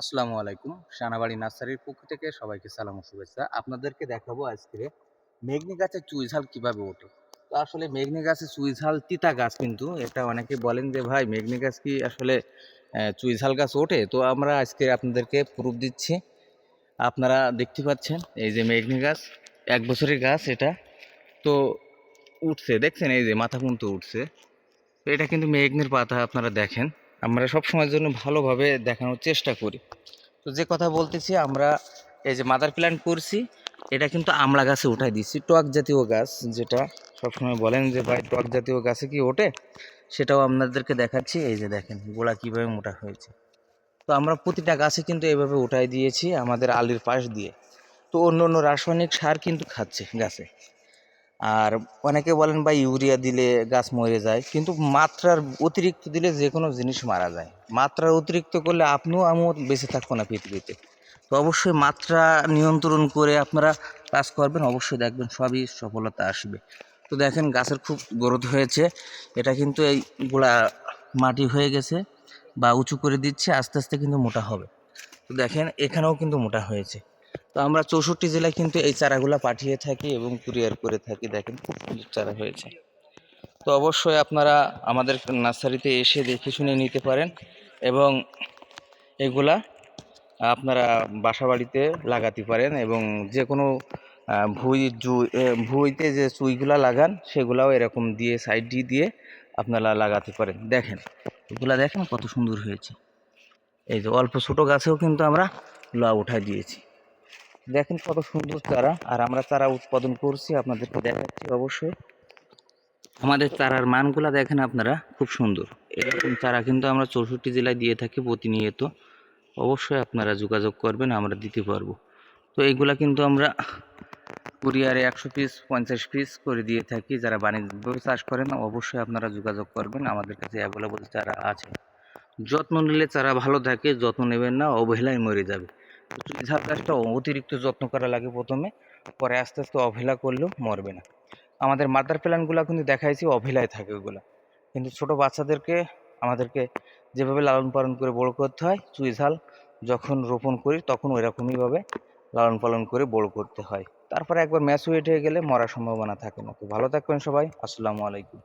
আসসালামু আলাইকুম। সানাবাড়ি নার্সারির পক্ষ থেকে সবাইকে সালাম ও শুভেচ্ছা। আপনাদেরকে দেখাবো আজকে মেঘনি গাছের চুইঝাল কীভাবে ওঠে। তো আসলে মেঘনি গাছের চুইঝাল তিতা গাছ কিন্তু, এটা অনেকে বলেন যে, ভাই, মেঘনি গাছ কি আসলে চুইঝাল গাছ ওঠে? তো আমরা আজকে আপনাদেরকে প্রুফ দিচ্ছি। আপনারা দেখতে পাচ্ছেন, এই যে মেঘনি গাছ, এক বছরের গাছ এটা। তো উঠছে, দেখছেন? এই যে মাথা কিন্তু উঠছে। এটা কিন্তু মেঘনির পাতা, আপনারা দেখেন। আমরা সব সময়ের জন্য ভালোভাবে দেখানোর চেষ্টা করি। তো যে কথা বলতেছি, আমরা এই যে মাদার প্ল্যান্ট করছি, এটা কিন্তু আমলা গাছে উঠাই দিচ্ছি। টক জাতীয় গাছ, যেটা সবসময় বলেন যে, ভাই, টক জাতীয় গাছে কি ওঠে? সেটাও আপনাদেরকে দেখাচ্ছি। এই যে দেখেন গোড়া কীভাবে মোটা হয়েছে। তো আমরা প্রতিটা গাছে কিন্তু এভাবে উঠাই দিয়েছি আমাদের আলির পাশ দিয়ে। তো অন্য অন্য রাসায়নিক সার কিন্তু খাচ্ছে গাছে। আর অনেকে বলেন, ভাই, ইউরিয়া দিলে গাছ মরে যায়। কিন্তু মাত্রার অতিরিক্ত দিলে যে কোনো জিনিস মারা যায়। মাত্রার অতিরিক্ত করলে আপনিও আমিও বেঁচে থাকব না পৃথিবীতে। তো অবশ্যই মাত্রা নিয়ন্ত্রণ করে আপনারা কাজ করবেন, অবশ্যই দেখবেন সবই সফলতা আসবে। তো দেখেন, গাছের খুব গ্রোথ হয়েছে। এটা কিন্তু এই গোড়া মাটি হয়ে গেছে বা উঁচু করে দিচ্ছে, আস্তে আস্তে কিন্তু মোটা হবে। তো দেখেন, এখানেও কিন্তু মোটা হয়েছে। তো আমরা চৌষট্টি জেলায় কিন্তু এই চারাগুলো পাঠিয়ে থাকি এবং কুরিয়ার করে থাকি। দেখেন খুব সুন্দর চারা হয়েছে। তো অবশ্যই আপনারা আমাদের নার্সারিতে এসে দেখে শুনে নিতে পারেন এবং এগুলা আপনারা বাসা বাড়িতে লাগাতে পারেন এবং যে কোনো ভুঁই ভুঁইতে যে চুইগুলা লাগান, সেগুলাও এরকম দিয়ে সাইড দিয়ে আপনারা লাগাতে পারেন। দেখেন, এগুলা দেখেন কত সুন্দর হয়েছে। এই যে অল্প ছোটো গাছেও কিন্তু আমরা লা উঠাই দিয়েছি। দেখেন কত সুন্দর চারা। আর আমরা চারা উৎপাদন করছি, আপনাদেরকে দেখাচ্ছি অবশ্যই। আমাদের চারার মানগুলা দেখেন আপনারা, খুব সুন্দর। এরকম চারা কিন্তু আমরা চৌষট্টি জেলায় দিয়ে থাকি প্রতিনিয়ত। অবশ্যই আপনারা যোগাযোগ করবেন, আমরা দিতে পারব। তো এইগুলা কিন্তু আমরা কুরিয়ারে একশো পিস, পঞ্চাশ পিস করে দিয়ে থাকি। যারা বাণিজ্যিকভাবে চাষ করেন, অবশ্যই আপনারা যোগাযোগ করবেন। আমাদের কাছে অ্যাভেলেবল চারা আছে। যত্ন নিলে চারা ভালো থাকে, যত্ন নেবেন না, অবহেলায় মরে যাবে। ঝাপ গাছটা অতিরিক্ত যত্ন করা লাগে প্রথমে, পরে আস্তে আস্তে অবহেলা করলেও মরবে না। আমাদের মাদার প্ল্যানগুলো কিন্তু দেখাইছি, অবহেলায় থাকে ওগুলো। কিন্তু ছোট বাচ্চাদেরকে আমাদেরকে যেভাবে লালন পালন করে বড় করতে হয়, চুই ঝাল যখন রোপণ করি তখন ওইরকমইভাবে লালন পালন করে বড় করতে হয়। তারপরে একবার ম্যাচুরেট হয়ে গেলে মরার সম্ভাবনা থাকে না। তো ভালো থাকবেন সবাই, আসসালামু আলাইকুম।